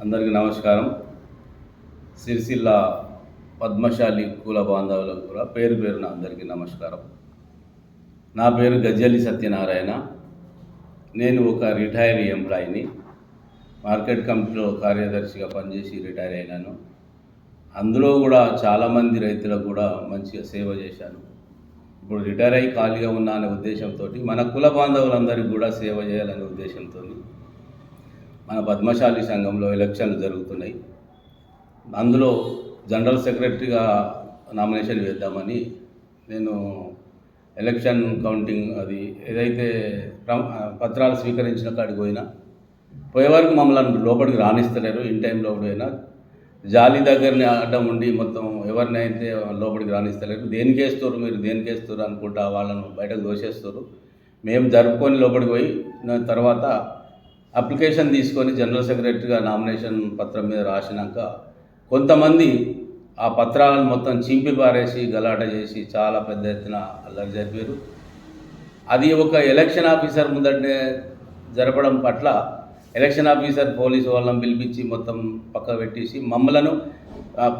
అందరికీ నమస్కారం. సిరిసిల్ల పద్మశాలి కుల బాంధవులకు కూడా పేరు పేరున అందరికీ నమస్కారం. నా పేరు గజ్జలి సత్యనారాయణ. నేను ఒక రిటైర్ ఎంప్లాయీని. మార్కెట్ కమిటీలో కార్యదర్శిగా పనిచేసి రిటైర్ అయినాను. అందులో కూడా చాలామంది రైతులకు కూడా మంచిగా సేవ చేశాను. ఇప్పుడు రిటైర్ అయ్యి ఖాళీగా ఉన్నా అనే ఉద్దేశంతో మన కుల బాంధవులందరికీ కూడా సేవ చేయాలనే ఉద్దేశంతో మన పద్మశాలి సంఘంలో ఎలక్షన్లు జరుగుతున్నాయి. అందులో జనరల్ సెక్రటరీగా నామినేషన్ వేద్దామని నేను ఎలక్షన్ కౌంటింగ్ అది ఏదైతే పత్రాలు స్వీకరించిన కాడికి పోయినా పోయే వరకు మమ్మల్ని లోపలికి రాణిస్తలేరు ఇన్ టైంలో పోయినా జాలి దగ్గరనే అడ్డం ఉండి మొత్తం ఎవరినైతే లోపలికి రాణిస్తలేరు దేనికి వేస్తారు మీరు? దేనికి వేస్తారు అనుకుంటా వాళ్ళను బయటకు దోషేస్తారు మేము జరుపుకొని లోపలికి పోయి తర్వాత అప్లికేషన్ తీసుకొని జనరల్ సెక్రటరీగా నామినేషన్ పత్రం మీద రాసినాక కొంతమంది ఆ పత్రాలను మొత్తం చింపి పారేసి గలాట చేసి చాలా పెద్ద ఎత్తున అల్లరి జరిపారు. అది ఒక ఎలక్షన్ ఆఫీసర్ ముందటనే జరపడం పట్ల ఎలక్షన్ ఆఫీసర్ పోలీసు వాళ్ళని పిలిపించి మొత్తం పక్క పెట్టేసి మమ్మలను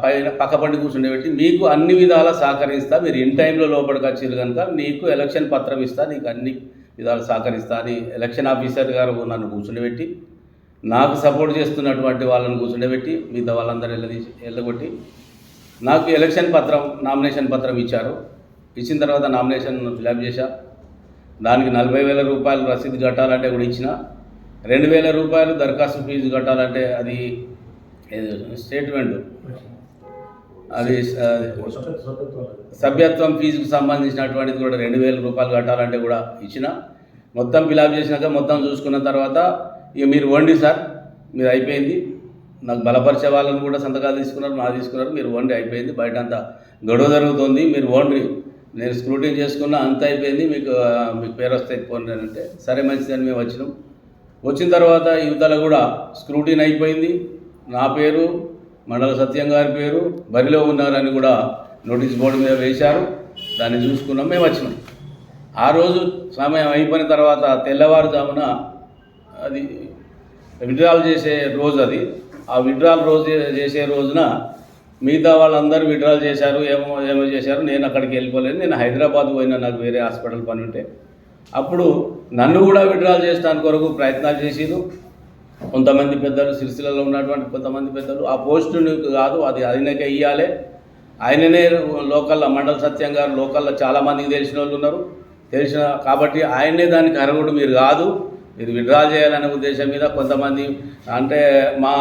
పైన పక్క పండి కూర్చుండబెట్టి మీకు అన్ని విధాల సహకరిస్తా మీరు ఇన్ టైంలో లోపలికి వచ్చారు కనుక నీకు ఎలక్షన్ పత్రం ఇస్తా నీకు అన్ని విధాలు సహకరిస్తా అని ఎలక్షన్ ఆఫీసర్ గారు నన్ను కూర్చుండబెట్టి నాకు సపోర్ట్ చేస్తున్నటువంటి వాళ్ళని కూర్చుండబెట్టి మిగతా వాళ్ళందరూ వెళ్ళదీసి వెళ్ళగొట్టి నాకు ఎలక్షన్ పత్రం నామినేషన్ పత్రం ఇచ్చారు. ఇచ్చిన తర్వాత నామినేషన్ ఫిలప్ చేశా. దానికి నలభై వేల రూపాయలు రసీదు కట్టాలంటే కూడా ఇచ్చిన. రెండు వేల రూపాయలు దరఖాస్తు ఫీజు కట్టాలంటే అది స్టేట్మెంట్. అది సభ్యత్వం ఫీజుకు సంబంధించినటువంటిది కూడా రెండు వేల రూపాయలు కట్టాలంటే కూడా ఇచ్చిన. మొత్తం ఫిలాప్ చేసినాక మొత్తం చూసుకున్న తర్వాత ఇక మీరు వండి సార్ మీరు అయిపోయింది. నాకు బలపరిచే వాళ్ళని కూడా సంతకాలు తీసుకున్నారు మా తీసుకున్నారు మీరు వండి అయిపోయింది. బయట అంతా గొడవ జరుగుతుంది మీరు వండి. నేను స్క్రూటింగ్ చేసుకున్నా అంత అయిపోయింది మీకు మీకు పేరు వస్తే పోండి అంటే సరే మంచిదని మేము వచ్చినాం. వచ్చిన తర్వాత యువతల కూడా స్క్రూటిన్ అయిపోయింది. నా పేరు మండల సత్యం గారి పేరు. బరిలో ఉన్నారని కూడా నోటీస్ బోర్డు మీద వేశారు. దాన్ని చూసుకున్నాం మేము వచ్చినాం. ఆ రోజు సమయం అయిపోయిన తర్వాత తెల్లవారుజామున అది విడ్రాల్ చేసే రోజు అది. ఆ విడ్రాల్ రోజు చేసే రోజున మిగతా వాళ్ళందరూ విడ్రాల్ చేశారు ఏమో ఏమో చేశారు. నేను అక్కడికి వెళ్ళిపోలేదు. నేను హైదరాబాద్ పోయినా నాకు వేరే హాస్పిటల్ పని ఉంటే. అప్పుడు నన్ను కూడా విడ్రాల్ చేసడానికి కొరకు ప్రయత్నాలు చేసిరు కొంతమంది పెద్దలు సిరిసిల్లలో ఉన్నటువంటి కొంతమంది పెద్దలు. ఆ పోస్టు కాదు అది ఆయనకే ఇవ్వాలి ఆయననే లోకల్లో మండల సత్యం గారు లోకల్లో చాలామందికి తెలిసిన వాళ్ళు ఉన్నారు. తెలిసిన కాబట్టి ఆయనే దానికి అర్హుడు మీరు కాదు. మీరు విడ్రా చేయాలనే ఉద్దేశం మీద కొంతమంది అంటే మా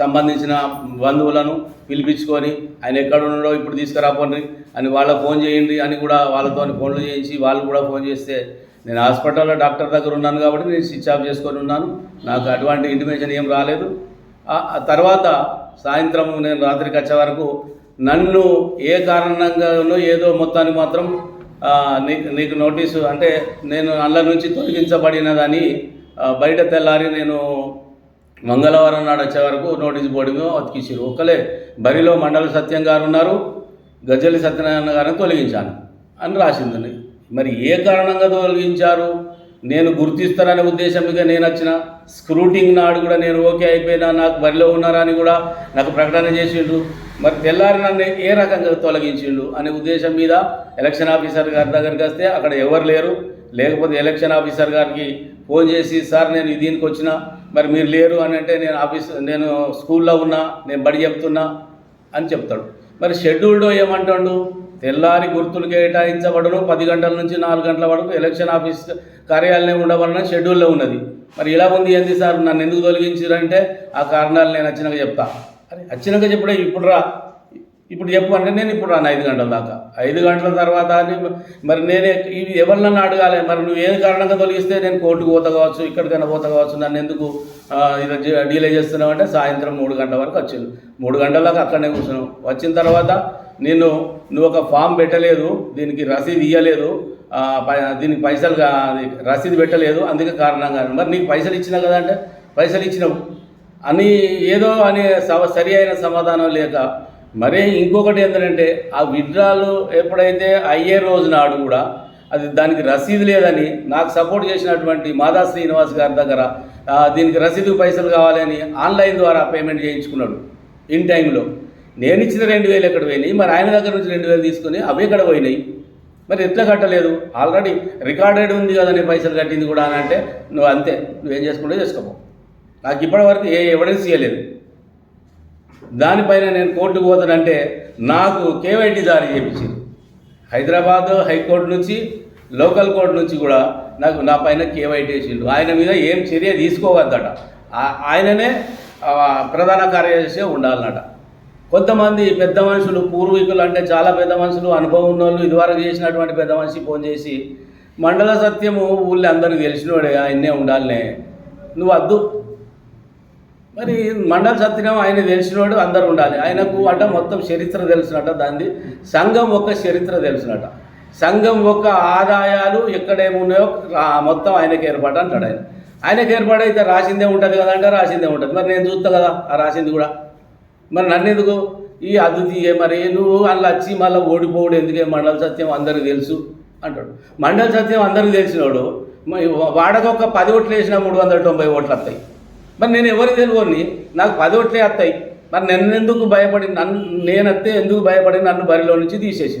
సంబంధించిన బంధువులను పిలిపించుకొని ఆయన ఎక్కడున్నాడో ఇప్పుడు తీసుకురాపోండి అని వాళ్ళకి ఫోన్ చేయండి అని కూడా వాళ్ళతో ఫోన్లు చేయించి వాళ్ళు కూడా ఫోన్ చేస్తే నేను హాస్పిటల్లో డాక్టర్ దగ్గర ఉన్నాను కాబట్టి నేను స్విచ్ ఆఫ్ చేసుకొని ఉన్నాను. నాకు అటువంటి ఇంటిమేషన్ ఏం రాలేదు. ఆ- తర్వాత సాయంత్రం నేను రాత్రికి వచ్చే వరకు నన్ను ఏ కారణంగానో ఏదో మొత్తానికి మాత్రం నీకు నీకు నోటీసు అంటే నేను అల్ల నుంచి తొలగించబడినదని బయట తెల్లారి నేను మంగళవారం నాడు వచ్చే వరకు నోటీస్ బోర్డు మీద అతికించారు. ఒక్కలే. బరిలో మండల సత్యం గారు ఉన్నారు. గజలి సత్యనారాయణ గారిని తొలగించాను అని రాసిందండి మరి ఏ కారణంగా తొలగించారు? నేను గుర్తిస్తారనే ఉద్దేశం మీద నేను వచ్చిన. స్క్రూటింగ్ నాడు కూడా నేను ఓకే అయిపోయినా నాకు బరిలో ఉన్నారా అని కూడా నాకు ప్రకటన చేసిండు. మరి తెల్లారి నన్ను ఏ రకంగా తొలగించిండు అనే ఉద్దేశం మీద ఎలక్షన్ ఆఫీసర్ గారి దగ్గరికి వస్తే అక్కడ ఎవరు లేరు. లేకపోతే ఎలక్షన్ ఆఫీసర్ గారికి ఫోన్ చేసి సార్ నేను దీనికి వచ్చిన. మరి మీరు లేరు అని అంటే నేను ఆఫీస్ నేను స్కూల్లో ఉన్నా నేను బడి చెప్తున్నా అని చెప్తాడు. మరి షెడ్యూల్డ్ ఏమంటాడు? తెల్లారి గుర్తులు కేటాయించబడను పది గంటల నుంచి నాలుగు గంటల వరకు ఎలక్షన్ ఆఫీస్ కార్యాలయం ఉండవలన షెడ్యూల్లో ఉన్నది. మరి ఇలా ఉంది ఏంది సార్? నన్ను ఎందుకు తొలగించారంటే ఆ కారణాలు నేను వచ్చినాక చెప్తా. అరే వచ్చినాక చెప్పుడే ఇప్పుడు రా. ఇప్పుడు చెప్పు అంటే నేను ఇప్పుడు రాను ఐదు గంటల దాకా. ఐదు గంటల తర్వాత అని మరి నేనే ఇవి ఎవరినన్నా అడగాలి మరి నువ్వు ఏ కారణంగా తొలగిస్తే నేను కోర్టుకు పోతా కావచ్చు ఇక్కడికైనా పోతా కావచ్చు నన్ను ఎందుకు ఇలా డీలే చేస్తున్నావు అంటే సాయంత్రం మూడు గంటల వరకు వచ్చింది. మూడు గంటల దాకా అక్కడనే కూర్చున్నావు వచ్చిన తర్వాత నేను నువ్వు ఒక ఫామ్ పెట్టలేదు దీనికి రసీదు ఇవ్వలేదు పై- దీనికి పైసలు రసీదు పెట్టలేదు అందుకే కారణంగా మరి నీకు పైసలు ఇచ్చినా కదా అంటే పైసలు ఇచ్చినావు. అని ఏదో అని సరి అయిన సమాధానం లేక మరే ఇంకొకటి ఏంటంటే ఆ విడ్రాలు ఎప్పుడైతే అయ్యే రోజు నాడు కూడా అది దానికి రసీదు లేదని నాకు సపోర్ట్ చేసినటువంటి మాదా శ్రీనివాస్ గారి దగ్గర దీనికి రసీదు పైసలు కావాలని ఆన్లైన్ ద్వారా పేమెంట్ చేయించుకున్నాడు ఇన్ టైంలో. నేను ఇచ్చిన రెండు వేలు ఎక్కడ పోయినాయి? మరి ఆయన దగ్గర నుంచి రెండు వేలు తీసుకుని అవి ఎక్కడ పోయినాయి? మరి ఎట్లా కట్టలేదు? ఆల్రెడీ రికార్డెడ్ ఉంది కదా నేను పైసలు కట్టింది కూడా అని అంటే నువ్వు అంతే నువ్వేం చేసుకుంటే చేసుకోపో. నాకు ఇప్పటివరకు ఏ ఎవిడెన్స్ ఇవ్వలేదు దానిపైన నేను కోర్టుకు పోతానంటే నాకు కేవైటీ జారీ చేయించింది. హైదరాబాద్ హైకోర్టు నుంచి లోకల్ కోర్టు నుంచి కూడా నాకు నా పైన కేవైటీ వేసిండు ఆయన మీద ఏం చర్య తీసుకోవద్దట. ఆయననే ప్రధాన కార్యదర్శి ఉండాలన్నట. కొంతమంది పెద్ద మనుషులు పూర్వీకులు అంటే చాలా పెద్ద మనుషులు అనుభవం ఉన్నోళ్ళు ఇదివరకు చేసినటువంటి పెద్ద మనిషి ఫోన్ చేసి మండల సత్యము ఊళ్ళో అందరికీ తెలిసినోడే ఆయన్నే ఉండాలనే. నువ్వు వద్దు మరి మండల సత్యం ఆయన తెలిసినవాడు అందరు ఉండాలి. ఆయనకు అట మొత్తం చరిత్ర తెలిసినట్ట దాన్ని. సంఘం ఒక చరిత్ర తెలిసినట్ట సంఘం ఒక ఆదాయాలు ఎక్కడేమున్నాయో మొత్తం ఆయనకి ఏర్పాటు అంటాడు ఆయన. ఆయనకి ఏర్పాటైతే రాసిందే ఉంటుంది కదా అంటే రాసిందే ఉంటుంది. మరి నేను చూస్తా కదా ఆ రాసింది కూడా. మరి నన్ను ఎందుకు? ఈ అతిథి మరి నువ్వు అలా వచ్చి మళ్ళీ ఓడిపోవడం ఎందుకే? మండల సత్యం అందరికి తెలుసు అంటాడు. మండల సత్యం అందరికి తెలిసినోడు మరి ఒక పది ఓట్లు వేసిన మూడు వందల తొంభై ఓట్లు వస్తాయి. మరి నేను ఎవరికి తెలియని నాకు పది ఓట్లే వస్తాయి. మరి నన్ను ఎందుకు భయపడి నన్ను నేను అత్తే ఎందుకు భయపడి నన్ను బరిలో నుంచి తీసేసి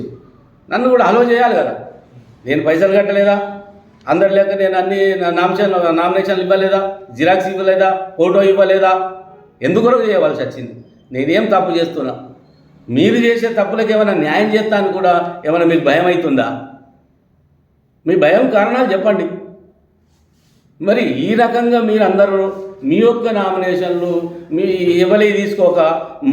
నన్ను కూడా అలో చేయాలి కదా. నేను పైసలు కట్టలేదా? అందరి లేక నేను అన్ని నామినేషన్ నామినేషన్లు ఇవ్వలేదా? జిరాక్స్ ఇవ్వలేదా? ఫోటో ఇవ్వలేదా? ఎందుకు వరకు చేయవలసి వచ్చింది? నేనేం తప్పు చేస్తున్నా? మీరు చేసే తప్పులకు ఏమైనా న్యాయం చేస్తాను కూడా ఏమైనా మీకు భయం అవుతుందా? మీ భయం కారణాలు చెప్పండి. మరి ఈ రకంగా మీరందరూ మీ యొక్క నామినేషన్లు మీ ఎవరి తీసుకోక మన